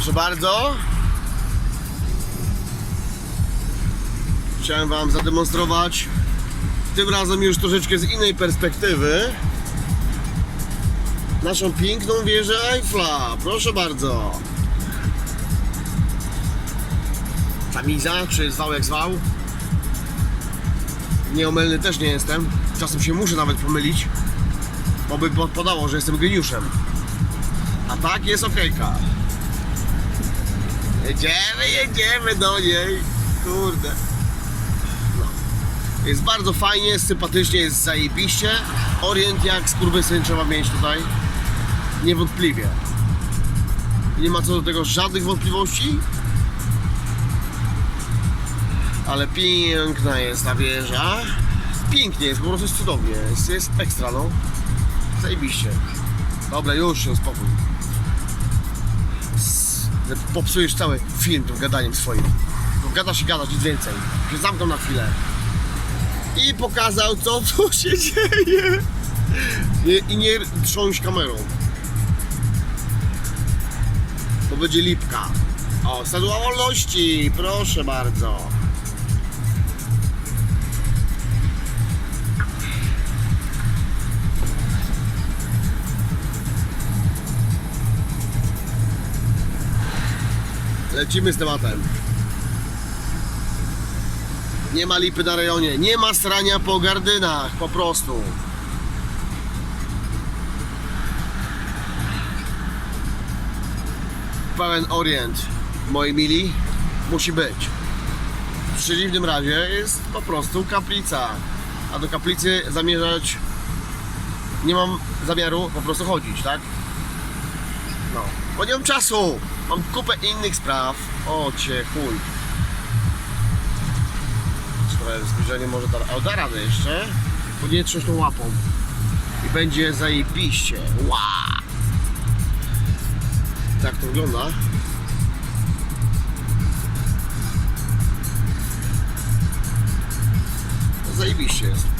Proszę bardzo. Chciałem Wam zademonstrować tym razem już troszeczkę z innej perspektywy naszą piękną wieżę Eiffla. Proszę bardzo. Tamiza, czy zwał jak zwał. Nieomylny też nie jestem. Czasem się muszę nawet pomylić, bo by po- podało, że jestem geniuszem. A tak jest okejka. Jedziemy, jedziemy do niej. Kurde. No. Jest bardzo fajnie, sympatycznie, jest zajebiście. Orient jak skurwysyn trzeba mieć tutaj. Niewątpliwie. Nie ma co do tego żadnych wątpliwości. Ale piękna jest ta wieża. Pięknie jest, po prostu jest cudownie. Jest, jest ekstra, no. Zajebiście. Dobra, już się spokój. S- Popsujesz cały film tym gadaniem swoim. Bo gadasz i gadasz, nic więcej. Się zamknął na chwilę. I pokazał, co tu się dzieje. Nie, I nie trząść kamerą. Bo będzie lipka. O, Statua Wolności, proszę bardzo. Lecimy z tematem. Nie ma lipy na rejonie, nie ma strania po gardynach, po prostu. Pełen orient, moi mili, musi być. W przeciwnym razie jest po prostu kaplica. A do kaplicy zamierzać nie mam zamiaru po prostu chodzić, tak? No, bo nie mam czasu. Mam kupę innych spraw. O cię chuj. Trochę zbliżenie może da, o, da radę jeszcze. Bo trząść tą łapą. I będzie zajebiście. Ła! Tak to wygląda. Zajebiście jest.